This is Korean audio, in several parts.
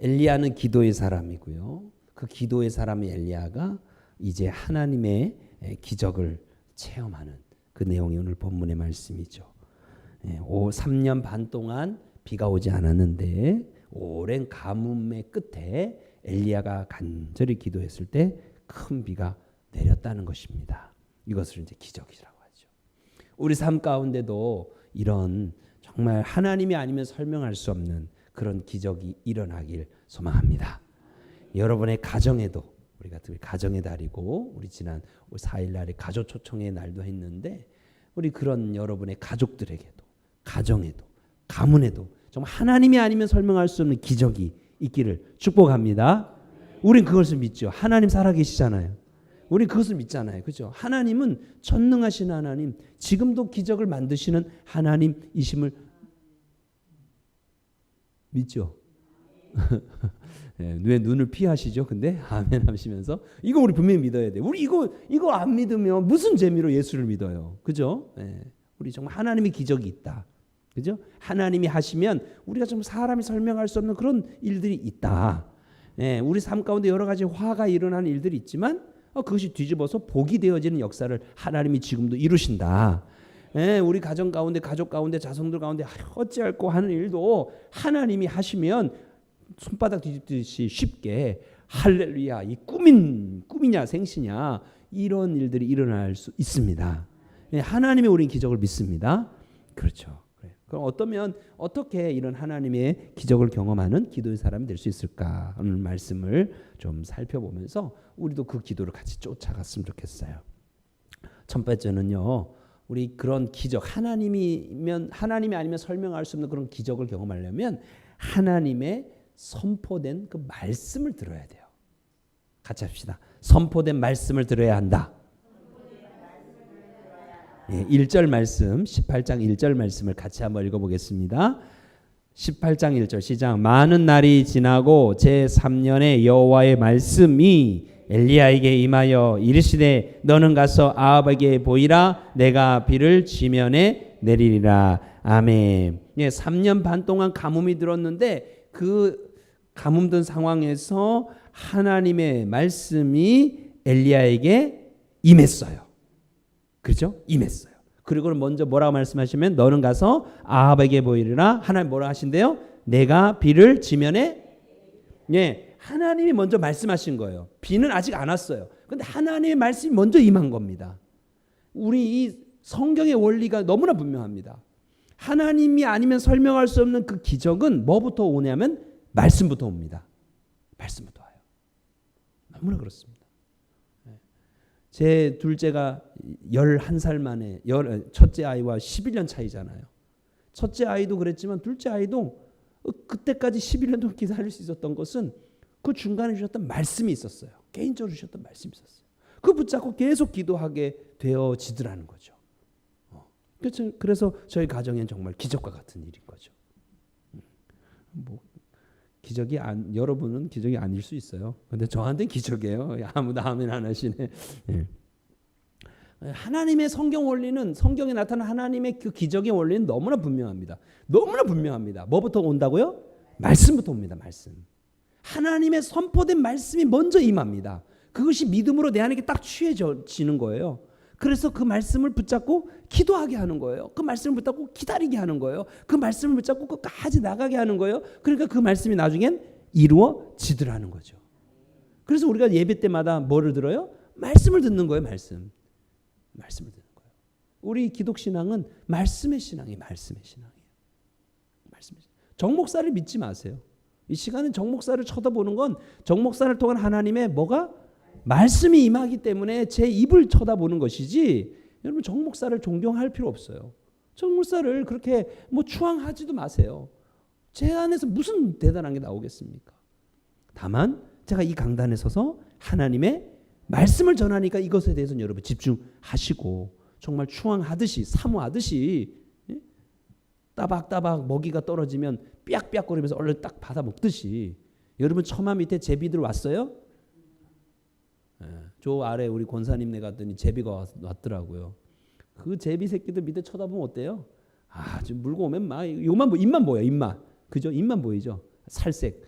엘리야는 기도의 사람이고요. 그 기도의 사람 엘리야가 이제 하나님의 기적을 체험하는 그 내용이 오늘 본문의 말씀이죠. 예, 오 3년 반 동안 비가 오지 않았는데 오랜 가뭄의 끝에 엘리야가 간절히 기도했을 때 큰 비가 내렸다는 것입니다. 이것을 이제 기적이라고 하죠. 우리 삶 가운데도 이런 정말 하나님이 아니면 설명할 수 없는 그런 기적이 일어나길 소망합니다. 여러분의 가정에도 우리가 가정의 달이고 우리 지난 4일 날에 가족 초청의 날도 했는데 우리 그런 여러분의 가족들에게도 가정에도 가문에도 정말 하나님이 아니면 설명할 수 없는 기적이 있기를 축복합니다. 우린 그것을 믿죠. 하나님 살아계시잖아요. 우리 그것을 믿잖아요. 그죠? 하나님은 전능하신 하나님, 지금도 기적을 만드시는 하나님이심을 믿죠. 네, 왜 눈을 피하시죠? 근데 아멘 하시면서 이거 우리 분명히 믿어야 돼. 우리 이거 이거 안 믿으면 무슨 재미로 예수를 믿어요? 그죠? 네, 우리 정말 하나님의 기적이 있다. 그죠? 하나님이 하시면 우리가 좀 사람이 설명할 수 없는 그런 일들이 있다. 네, 우리 삶 가운데 여러 가지 화가 일어나는 일들이 있지만 어, 그것이 뒤집어서 복이 되어지는 역사를 하나님이 지금도 이루신다. 예, 우리 가정 가운데 가족 가운데 자손들 가운데 어찌할꼬 하는 일도 하나님이 하시면 손바닥 뒤집듯이 쉽게 할렐루야 이 꿈인 꿈이냐 생시냐 이런 일들이 일어날 수 있습니다. 예, 하나님의 우리 기적을 믿습니다. 그렇죠. 그럼 어떠면 어떻게 이런 하나님의 기적을 경험하는 기도의 사람이 될 수 있을까 하는 말씀을 좀 살펴보면서 우리도 그 기도를 같이 쫓아갔으면 좋겠어요. 첫 번째는요. 우리 그런 기적 하나님이면 하나님이 아니면 설명할 수 없는 그런 기적을 경험하려면 하나님의 선포된 그 말씀을 들어야 돼요. 같이 합시다. 선포된 말씀을 들어야 한다. 예, 1절 말씀 18장 1절 말씀을 같이 한번 읽어보겠습니다. 18장 1절 시작 많은 날이 지나고 제 3년에 여호와의 말씀이 엘리야에게 임하여 이르시되 너는 가서 아합에게 보이라 내가 비를 지면에 내리리라 아멘. 예, 3년 반 동안 가뭄이 들었는데 그 가뭄 든 상황에서 하나님의 말씀이 엘리야에게 임했어요. 그렇죠? 임했어요. 그리고 먼저 뭐라고 말씀하시면 너는 가서 아합에게 보이리라 하나님 뭐라 하신대요? 내가 비를 지면에 예, 하나님이 먼저 말씀하신 거예요. 비는 아직 안 왔어요. 근데 하나님의 말씀이 먼저 임한 겁니다. 우리 이 성경의 원리가 너무나 분명합니다. 하나님이 아니면 설명할 수 없는 그 기적은 뭐부터 오냐면 말씀부터 옵니다. 말씀부터 와요. 너무나 그렇습니다. 예. 제 둘째가 11살 만에 첫째 아이와 11년 차이잖아요. 첫째 아이도 그랬지만 둘째 아이도 그때까지 11년 동안 기다릴 수 있었던 것은 그 중간에 주셨던 말씀이 있었어요. 개인적으로 주셨던 말씀이 있었어요. 그 붙잡고 계속 기도하게 되어지더라는 거죠. 어. 그렇죠. 그래서 저희 가정엔 정말 기적과 같은 일인 거죠. 음. 뭐 기적이 안 여러분은 기적이 아닐 수 있어요. 근데 저한테는 기적이에요. 아무도 아멘 안 하시네. 예. 하나님의 성경 원리는 성경에 나타난 하나님의 그 기적의 원리는 너무나 분명합니다. 너무나 분명합니다. 뭐부터 온다고요? 말씀부터 옵니다. 말씀. 하나님의 선포된 말씀이 먼저 임합니다. 그것이 믿음으로 내 안에 딱 취해지는 거예요. 그래서 그 말씀을 붙잡고 기도하게 하는 거예요. 그 말씀을 붙잡고 기다리게 하는 거예요. 그 말씀을 붙잡고 끝까지 나가게 하는 거예요. 그러니까 그 말씀이 나중엔 이루어지더라는 거죠. 그래서 우리가 예배 때마다 뭐를 들어요? 말씀을 듣는 거예요, 말씀. 말씀을 듣는 거예요. 우리 기독 신앙은 말씀의 신앙이 말씀의 신앙이에요. 말씀의 신앙. 정목사를 믿지 마세요. 이 시간은 정목사를 쳐다보는 건 정목사를 통한 하나님의 뭐가 말씀이 임하기 때문에 제 입을 쳐다보는 것이지 여러분 정목사를 존경할 필요 없어요. 정목사를 그렇게 뭐 추앙하지도 마세요. 제 안에서 무슨 대단한 게 나오겠습니까? 다만 제가 이 강단에 서서 하나님의 말씀을 전하니까 이것에 대해서는 여러분 집중하시고 정말 추앙하듯이 사모하듯이 예? 따박따박 먹이가 떨어지면 삐약삐약거리면서 얼른 딱 받아 먹듯이 여러분 처마 밑에 제비들 왔어요? 예, 저 아래 우리 권사님네 갔더니 제비가 왔더라고요. 그 제비 새끼들 밑에 쳐다보면 어때요? 아, 지금 물고 오면 막 요만 보 입만 보여 입만 그죠? 입만 보이죠? 살색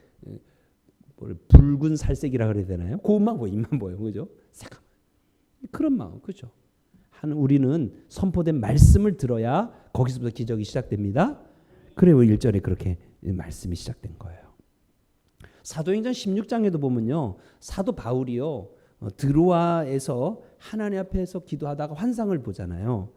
뭘 붉은 살색이라 그래야 되나요? 그것만 보여, 입만 보여, 그죠? 새까만 그런 마음, 그죠? 한 우리는 선포된 말씀을 들어야 거기서부터 기적이 시작됩니다. 그래요, 1절에 그렇게 말씀이 시작된 거예요. 사도행전 16장에도 보면요, 사도 바울이요 어, 드로아에서 하나님 앞에서 기도하다가 환상을 보잖아요.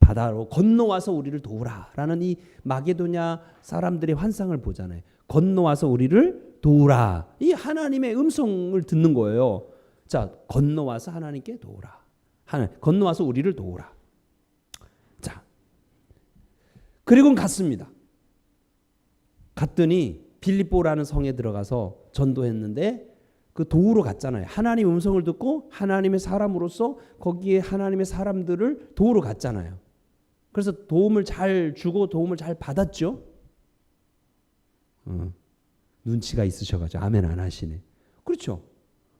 바다로 건너와서 우리를 도우라라는 이 마게도냐 사람들의 환상을 보잖아요. 건너와서 우리를 도우라. 이 하나님의 음성을 듣는 거예요. 자, 건너와서 하나님께 도우라. 하나 건너와서 우리를 도우라. 자, 그리고 갔습니다. 갔더니 빌립보라는 성에 들어가서 전도했는데 그 도우러 갔잖아요. 하나님 음성을 듣고 하나님의 사람으로서 거기에 하나님의 사람들을 도우러 갔잖아요. 그래서 도움을 잘 주고 도움을 잘 받았죠. 어, 눈치가 있으셔가지고 아멘 안 하시네. 그렇죠.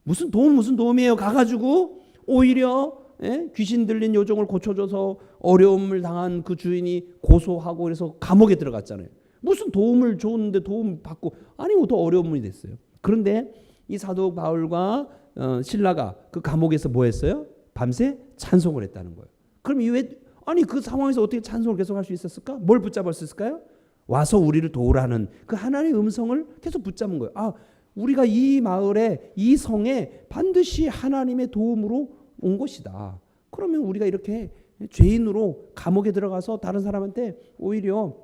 무슨 도움 무슨 도움이에요. 가가지고 오히려 예? 귀신 들린 요정을 고쳐줘서 어려움을 당한 그 주인이 고소하고 그래서 감옥에 들어갔잖아요. 무슨 도움을 줬는데 도움 받고 아니 더 어려운 문이 됐어요. 그런데 이 사도 바울과 어, 신라가 그 감옥에서 뭐 했어요? 밤새 찬송을 했다는 거예요. 그럼 이왜 아니 그 상황에서 어떻게 찬송을 계속할 수 있었을까? 뭘 있을까요? 와서 우리를 도우라는 그 하나님의 음성을 계속 붙잡은 거예요. 아, 우리가 이 마을에 이 성에 반드시 하나님의 도움으로 온 것이다. 그러면 우리가 이렇게 죄인으로 감옥에 들어가서 다른 사람한테 오히려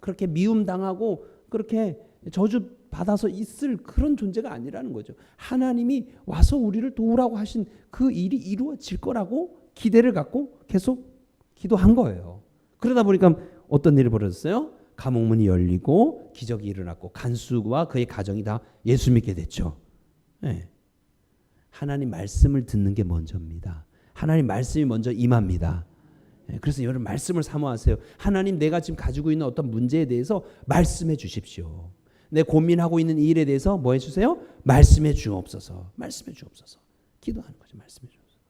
그렇게 미움 당하고 그렇게 저주 받아서 있을 그런 존재가 아니라는 거죠. 하나님이 와서 우리를 도우라고 하신 그 일이 이루어질 거라고 기대를 갖고 계속 기도한 거예요. 그러다 보니까 어떤 일이 벌어졌어요? 감옥문이 열리고 기적이 일어났고 간수와 그의 가정이 다 예수 믿게 됐죠. 네. 하나님 말씀을 듣는 게 먼저입니다. 하나님 말씀이 먼저 임합니다. 네. 그래서 여러분 말씀을 사모하세요. 하나님 내가 지금 가지고 있는 어떤 문제에 대해서 말씀해 주십시오. 내 고민하고 있는 이 일에 대해서 뭐 해주세요? 말씀해 주옵소서. 말씀해 주옵소서. 기도하는 거죠. 말씀해 주옵소서.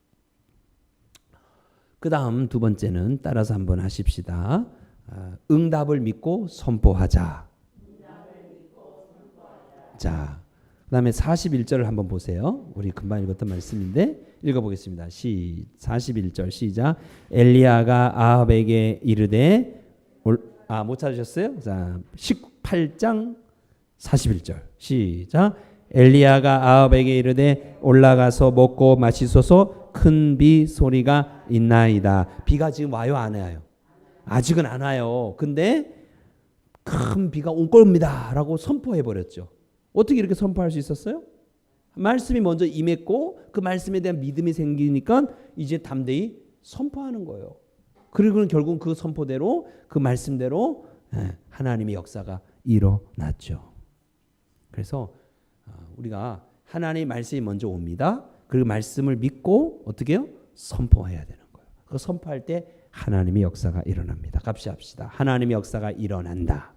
그 다음 두 번째는 따라서 한번 하십시다. 아, 응답을 믿고 선포하자. 자, 그 다음에 41절을 한번 보세요. 우리 금방 읽었던 말씀인데 읽어보겠습니다. 시 41절 시작. 엘리야가 아합에게 이르되 아못 찾으셨어요? 자, 18장 41절 시작. 엘리야가 아합에게 이르되 올라가서 먹고 마시소서 큰 비 소리가 있나이다. 비가 지금 와요 안 와요? 아직은 안 와요. 근데 큰 비가 올 겁니다라고 선포해 버렸죠. 어떻게 이렇게 선포할 수 있었어요? 말씀이 먼저 임했고 그 말씀에 대한 믿음이 생기니까 이제 담대히 선포하는 거예요. 그리고는 결국 그 선포대로 그 말씀대로 예, 하나님의 역사가 일어났죠. 그래서 어, 우리가 하나님의 말씀이 먼저 옵니다. 그리고 말씀을 믿고 어떻게 요 선포해야 되는 거예요. 그 선포할 때 하나님의 역사가 일어납니다. 같이 합시다. 하나님의 역사가 일어난다.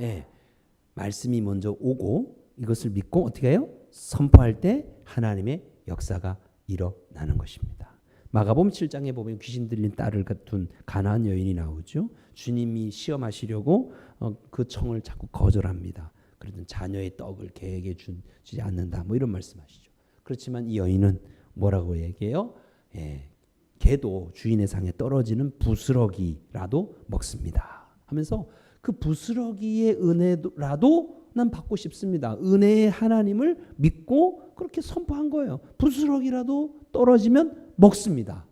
예. 말씀이 먼저 오고 이것을 믿고 어떻게 해요? 선포할 때 하나님의 역사가 일어나는 것입니다. 마가복음 7장에 보면 귀신 들린 딸을 둔 가나안 여인이 나오죠. 주님이 시험하시려고 어, 그 청을 자꾸 거절합니다. 그러든 자녀의 떡을 개에게 주지 않는다. 뭐 이런 말씀하시죠. 그렇지만 이 여인은 뭐라고 얘기해요? 예, 개도 주인의 상에 떨어지는 부스러기라도 먹습니다. 하면서 그 부스러기의 은혜라도 난 받고 싶습니다. 은혜의 하나님을 믿고 그렇게 선포한 거예요. 부스러기라도 떨어지면 먹습니다.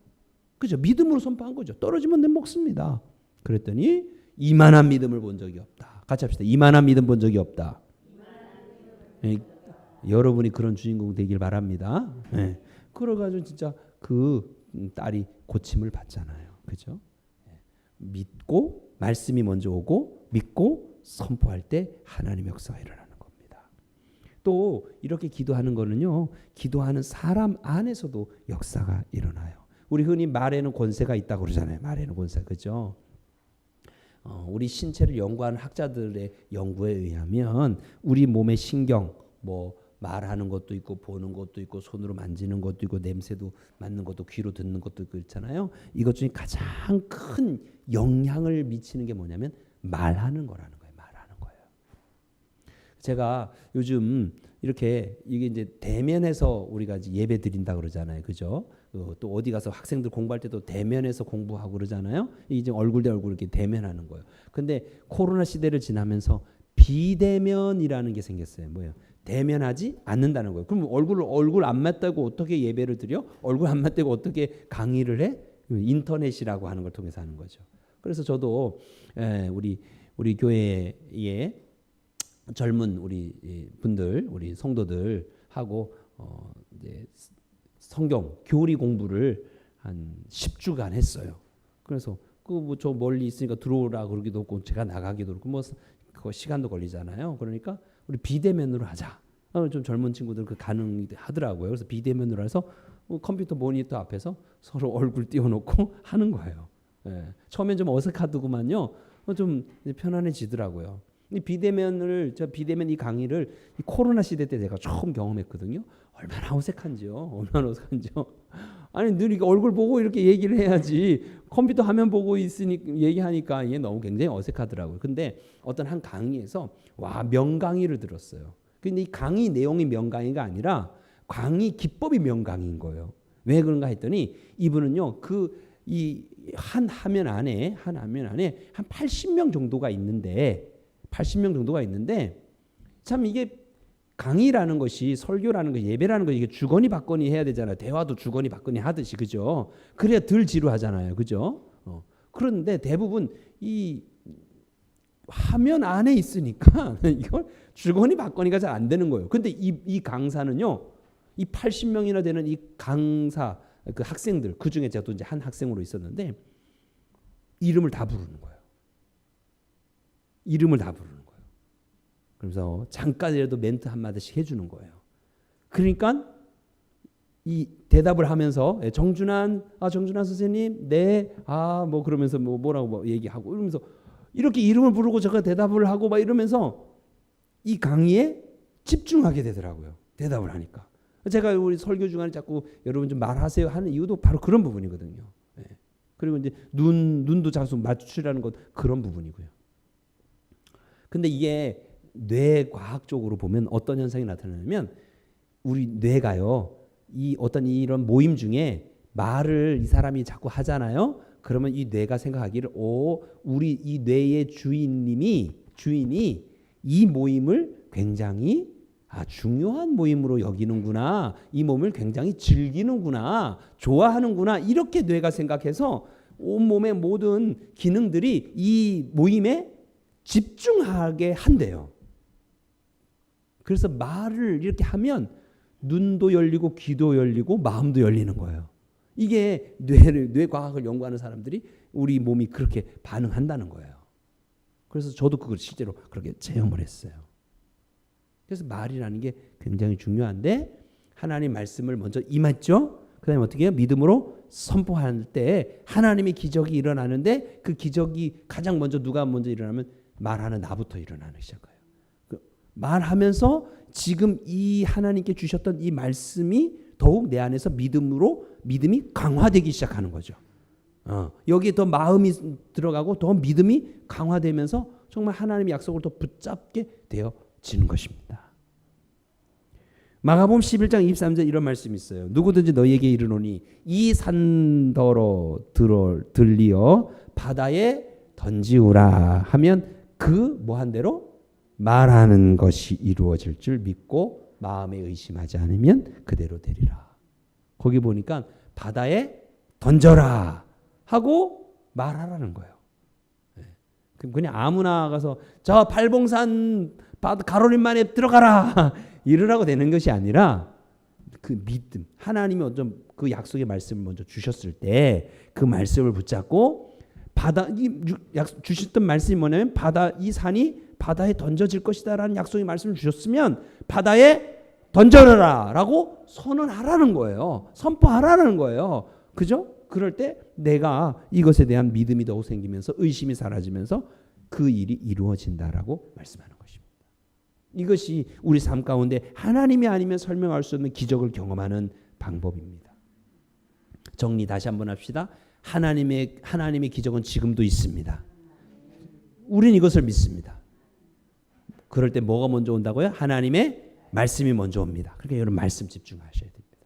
그죠? 믿음으로 선포한 거죠. 떨어지면 내 먹습니다. 그랬더니 이만한 믿음을 본 적이 없다. 같이 합시다. 이만한 믿음 본 적이 없다. 예, 여러분이 그런 주인공 되길 바랍니다. 예. 그래가지고 진짜 그 딸이 고침을 받잖아요. 그죠? 예. 믿고 말씀이 먼저 오고 믿고 선포할 때 하나님의 역사가 일어나는 겁니다. 또 이렇게 기도하는 거는요. 기도하는 사람 안에서도 역사가 일어나요. 우리 흔히 말에는 권세가 있다고 그러잖아요. 말에는 권세 그죠? 어, 우리 신체를 연구하는 학자들의 연구에 의하면 우리 몸의 신경 뭐 말하는 것도 있고 보는 것도 있고 손으로 만지는 것도 있고 냄새도 맡는 것도 귀로 듣는 것도 있고 있잖아요. 이것 중에 가장 큰 영향을 미치는 게 뭐냐면 말하는 거라는 거예요. 말하는 거예요. 제가 요즘 이렇게 이게 이제 대면해서 우리가 예배 드린다 그러잖아요. 그죠? 어, 또 어디 가서 학생들 공부할 때도 대면해서 공부하고 그러잖아요. 이제 얼굴 대 얼굴 이렇게 대면하는 거예요. 근데 코로나 시대를 지나면서 비대면이라는 게 생겼어요. 뭐예요? 대면하지 않는다는 거예요. 그럼 얼굴 얼굴 안 맞다고 어떻게 예배를 드려? 얼굴 안 맞다고 어떻게 강의를 해? 인터넷이라고 하는 걸 통해서 하는 거죠. 그래서 저도 에, 우리 우리 교회에 젊은 우리 이 분들, 우리 성도들 하고 어 이제 성경 교리 공부를 한 10주간 했어요. 그래서 그 뭐 저 멀리 있으니까 들어오라 그러기도 없고 제가 나가기도 그렇고 뭐 그거 시간도 걸리잖아요. 그러니까 우리 비대면으로 하자. 어, 좀 젊은 친구들 그 가능하더라고요. 그래서 비대면으로 해서 뭐 컴퓨터 모니터 앞에서 서로 얼굴 띄워놓고 하는 거예요. 예. 처음엔 좀 어색하더구만요. 어, 좀 편안해지더라고요. 이 비대면을 저 비대면 이 강의를 이 코로나 시대 때 제가 처음 경험했거든요. 얼마나 어색한지요. 얼마나 어색한지요. 아니 늘 이렇게 얼굴 보고 이렇게 얘기를 해야지 컴퓨터 화면 보고 있으니 얘기하니까 이게 너무 굉장히 어색하더라고요. 근데 어떤 한 강의에서 와 명강의를 들었어요. 근데 이 강의 내용이 명강의가 아니라 강의 기법이 명강의인 거예요. 왜 그런가 했더니 이분은요 그 이 한 화면 안에 한 화면 안에 한 80명 정도가 있는데 80명 정도가 있는데 참 이게 강의라는 것이 설교라는 것 예배라는 것 이게 주거니 받거니 해야 되잖아요. 대화도 주거니 받거니 하듯이 그죠? 그래야 덜 지루하잖아요. 그죠? 어. 그런데 대부분 이 화면 안에 있으니까 이걸 주거니 받거니가 잘 안 되는 거예요. 근데 이, 이 강사는요. 이 80명이나 되는 이 강사 그 학생들 그 중에 제가 또 이제 한 학생으로 있었는데 이름을 다 부르는 거예요. 이름을 다 부르는 거예요. 그래서 잠깐이라도 멘트 한 마디씩 해주는 거예요. 그러니까 이 대답을 하면서 예, 정준환 아 정준환 선생님 네 아 뭐 그러면서 뭐 뭐라고 뭐 얘기하고 이러면서 이렇게 이름을 부르고 제가 대답을 하고 막 이러면서 이 강의에 집중하게 되더라고요. 대답을 하니까. 제가 우리 설교 중간에 자꾸 여러분 좀 말하세요 하는 이유도 바로 그런 부분이거든요. 예. 그리고 이제 눈 눈도 자주 맞추라는 것 그런 부분이고요. 근데 이게 뇌과학적으로 보면 어떤 현상이 나타나냐면 우리 뇌가요. 이 어떤 이런 모임 중에 말을 이 사람이 자꾸 하잖아요. 그러면 이 뇌가 생각하기를 오 우리 이 뇌의 주인님이 주인이 이 모임을 굉장히 아, 중요한 모임으로 여기는구나. 이 몸을 굉장히 즐기는구나. 좋아하는구나. 이렇게 뇌가 생각해서 온 몸의 모든 기능들이 이 모임에 집중하게 한대요. 그래서 말을 이렇게 하면 눈도 열리고 귀도 열리고 마음도 열리는 거예요. 이게 뇌를 뇌 과학을 연구하는 사람들이 우리 몸이 그렇게 반응한다는 거예요. 그래서 저도 그걸 실제로 그렇게 체험을 했어요. 그래서 말이라는 게 굉장히 중요한데 하나님 말씀을 먼저 임했죠. 그다음에 어떻게 해요? 믿음으로 선포할 때 하나님의 기적이 일어나는데 그 기적이 가장 먼저 누가 먼저 일어나면 말하는 나부터 일어나는 시작해요. 그 말하면서 지금 이 하나님께 주셨던 이 말씀이 더욱 내 안에서 믿음으로 믿음이 강화되기 시작하는 거죠. 어, 여기에 더 마음이 들어가고 더 믿음이 강화되면서 정말 하나님의 약속을 더 붙잡게 되어지는 것입니다. 마가복음 11장 23절 이런 말씀이 있어요. 누구든지 너희에게 이르노니 이 산더러 들어 들리어 바다에 던지우라 하면 그 뭐한 대로 말하는 것이 이루어질 줄 믿고 마음에 의심하지 않으면 그대로 되리라. 거기 보니까 바다에 던져라 하고 말하라는 거예요. 네. 그럼 그냥 아무나 가서 저 팔봉산 가로림만에 들어가라 이러라고 되는 것이 아니라 그 믿음 하나님이 어떤 그 약속의 말씀을 먼저 주셨을 때 그 말씀을 붙잡고 바다 이 약, 주셨던 말씀이 뭐냐면 바다 이 산이 바다에 던져질 것이다라는 약속의 말씀을 주셨으면 바다에 던져라라고 선언하라는 거예요. 선포하라는 거예요. 그죠? 그럴 때 내가 이것에 대한 믿음이 더욱 생기면서 의심이 사라지면서 그 일이 이루어진다라고 말씀하는 것입니다. 이것이 우리 삶 가운데 하나님이 아니면 설명할 수 없는 기적을 경험하는 방법입니다. 정리 다시 한번 합시다. 하나님의 하나님의 기적은 지금도 있습니다. 우리는 이것을 믿습니다. 그럴 때 뭐가 먼저 온다고요? 하나님의 말씀이 먼저 옵니다. 그러니까 여러분 말씀 집중하셔야 됩니다.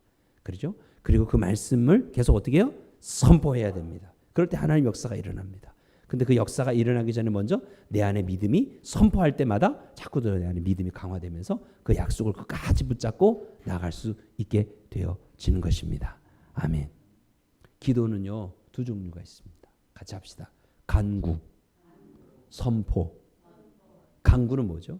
그렇죠? 그리고 그 말씀을 계속 어떻게 해요? 선포해야 됩니다. 그럴 때 하나님 역사가 일어납니다. 근데 그 역사가 일어나기 전에 먼저 내 안에 믿음이 선포할 때마다 자꾸 내 안에 믿음이 강화되면서 그 약속을 끝까지 붙잡고 나갈 수 있게 되어지는 것입니다. 아멘. 기도는요 두 종류가 있습니다. 같이 합시다. 간구, 선포. 간구는 뭐죠?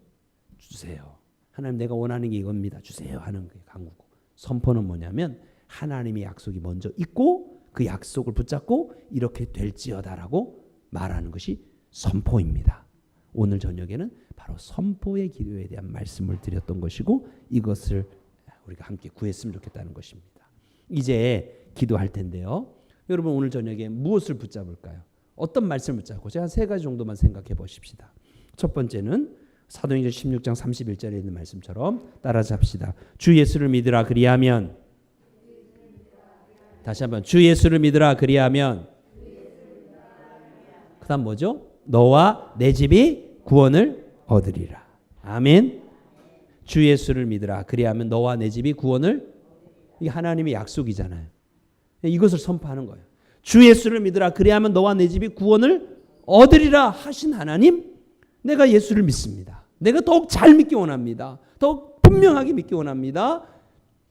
주세요. 하나님 내가 원하는 게 이겁니다. 주세요 하는 게 간구고. 선포는 뭐냐면 하나님의 약속이 먼저 있고 그 약속을 붙잡고 이렇게 될지어다라고 말하는 것이 선포입니다. 오늘 저녁에는 바로 선포의 기도에 대한 말씀을 드렸던 것이고 이것을 우리가 함께 구했으면 좋겠다는 것입니다. 이제 기도할 텐데요. 여러분 오늘 저녁에 무엇을 붙잡을까요? 어떤 말씀을 붙잡고 제가 세 가지 정도만 생각해 보십시다. 첫 번째는 사도행전 16장 31절에 있는 말씀처럼 따라서 합시다. 주 예수를 믿으라 그리하면 다시 한번 주 예수를 믿으라 그리하면 그다음 뭐죠? 너와 내 집이 구원을 얻으리라. 아멘. 주 예수를 믿으라 그리하면 너와 내 집이 구원을 이게 하나님의 약속이잖아요. 이것을 선포하는 거예요. 주 예수를 믿으라 그리하면 너와 내 집이 구원을 얻으리라 하신 하나님 내가 예수를 믿습니다. 내가 더욱 잘 믿기 원합니다. 더욱 분명하게 믿기 원합니다.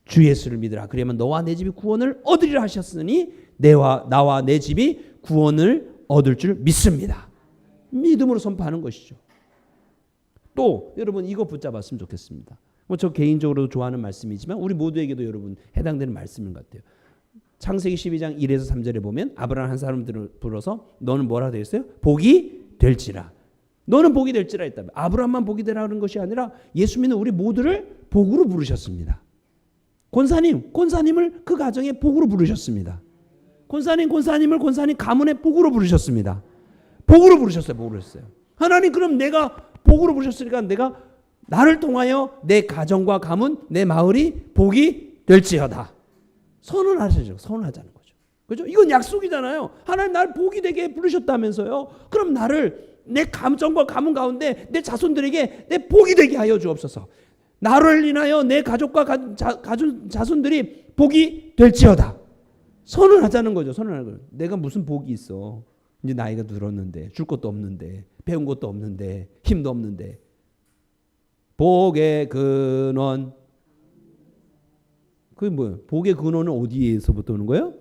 주 예수를 믿으라. 그러면 너와 내 집이 구원을 얻으리라 하셨으니 내와 나와 내 집이 구원을 얻을 줄 믿습니다. 믿음으로 선포하는 것이죠. 또 여러분 이거 붙잡았으면 좋겠습니다. 뭐 저 개인적으로 좋아하는 말씀이지만 우리 모두에게도 여러분 해당되는 말씀인 것 같아요. 창세기 12장 1에서 3절에 보면 아브라함 한 사람들을 불러서 너는 뭐라 되어 있어요? 복이 될지라. 너는 복이 될지라 했다. 아브라함만 복이 되라는 것이 아니라 예수 믿는 우리 모두를 복으로 부르셨습니다. 권사님, 권사님을 그 가정의 복으로 부르셨습니다. 권사님, 권사님을 권사님 가문의 복으로 부르셨습니다. 복으로 부르셨어요. 복으로 부르셨어요. 하나님 그럼 내가 복으로 부르셨으니까 내가 나를 통하여 내 가정과 가문, 내 마을이 복이 될지어다. 선언하시죠. 선언하자는 거죠. 그죠? 이건 약속이잖아요. 하나님 나를 복이 되게 부르셨다면서요. 그럼 나를 내 감정과 가문 가운데 내 자손들에게 내 복이 되게 하여 주옵소서. 나를 인하여 내 가족과 가, 자, 가족, 자손들이 복이 될지어다. 선언하자는 거죠. 선언하는 거죠. 내가 무슨 복이 있어. 이제 나이가 들었는데 줄 것도 없는데 배운 것도 없는데 힘도 없는데 복의 근원 그 뭐예요? 복의 근원은 어디에서부터 오는 거예요?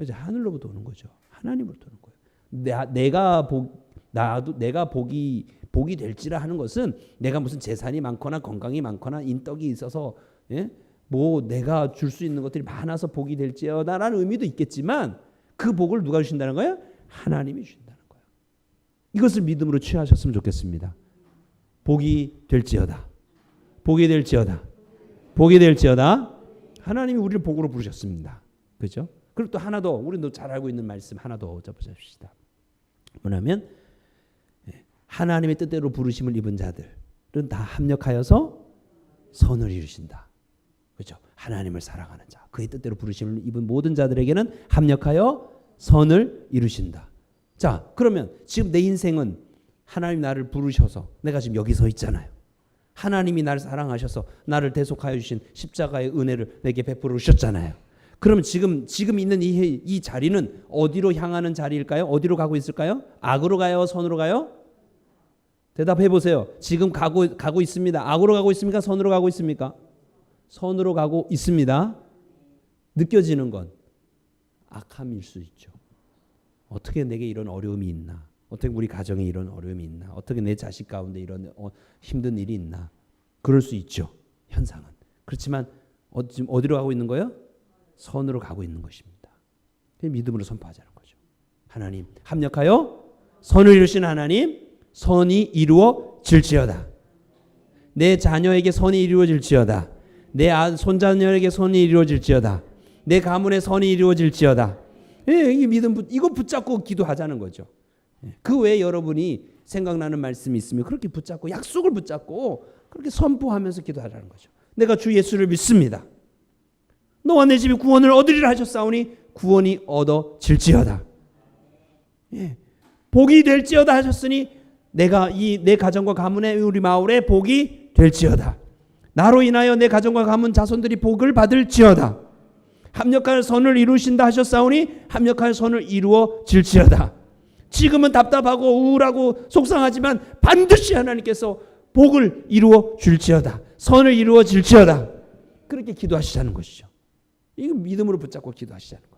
이제 하늘로부터 오는 거죠. 하나님으로부터 오는 거예요. 내, 내가 복 나도 내가 복이 복이 될지라 하는 것은 내가 무슨 재산이 많거나 건강이 많거나 인덕이 있어서 예? 뭐 내가 줄 수 있는 것들이 많아서 복이 될지어다라는 의미도 있겠지만 그 복을 누가 주신다는 거예요? 하나님이 주신다는 거예요. 이것을 믿음으로 취하셨으면 좋겠습니다. 복이 될지어다. 복이 될지어다. 복이 될지어다. 하나님이 우리를 복으로 부르셨습니다. 그죠? 그리고 또 하나 더 우리도 잘 알고 있는 말씀 하나 더 잡으십시다. 뭐냐면 예, 하나님의 뜻대로 부르심을 입은 자들은 다 합력하여서 선을 이루신다. 그렇죠? 하나님을 사랑하는 자, 그의 뜻대로 부르심을 입은 모든 자들에게는 합력하여 선을 이루신다. 자, 그러면 지금 내 인생은 하나님 나를 부르셔서 내가 지금 여기 서 있잖아요. 하나님이 나를 사랑하셔서 나를 대속하여 주신 십자가의 은혜를 내게 베풀어 주셨잖아요. 그럼 지금 지금 있는 이, 이 자리는 어디로 향하는 자리일까요? 어디로 가고 있을까요? 악으로 가요? 선으로 가요? 대답해 보세요. 지금 가고 가고 있습니다. 악으로 가고 있습니까? 선으로 가고 있습니까? 선으로 가고 있습니다. 느껴지는 건 악함일 수 있죠. 어떻게 내게 이런 어려움이 있나? 어떻게 우리 가정에 이런 어려움이 있나? 어떻게 내 자식 가운데 이런 어, 힘든 일이 있나? 그럴 수 있죠. 현상은. 그렇지만 어, 지금 어디로 가고 있는 거예요? 선으로 가고 있는 것입니다. 믿음으로 선포하자는 거죠. 하나님 합력하여 선을 이루신 하나님 선이 이루어질지어다. 내 자녀에게 선이 이루어질지어다. 내 아, 손자녀에게 선이 이루어질지어다. 내 가문에 선이 이루어질지어다. 예, 이 믿음 이거 붙잡고 기도하자는 거죠. 예, 그 외에 여러분이 생각나는 말씀이 있으면 그렇게 붙잡고 약속을 붙잡고 그렇게 선포하면서 기도하라는 거죠. 내가 주 예수를 믿습니다. 너와 내 집이 구원을 얻으리라 하셨사오니 구원이 얻어질지어다. 예. 복이 될지어다 하셨으니 내가 이 내 가정과 가문에 우리 마을에 복이 될지어다. 나로 인하여 내 가정과 가문 자손들이 복을 받을지어다. 합력할 선을 이루신다 하셨사오니 합력할 선을 이루어 질지어다. 지금은 답답하고 우울하고 속상하지만 반드시 하나님께서 복을 이루어 줄지어다. 선을 이루어 질지어다. 그렇게 기도하시자는 것이죠. 이거 믿음으로 붙잡고 기도하시자는 거예요.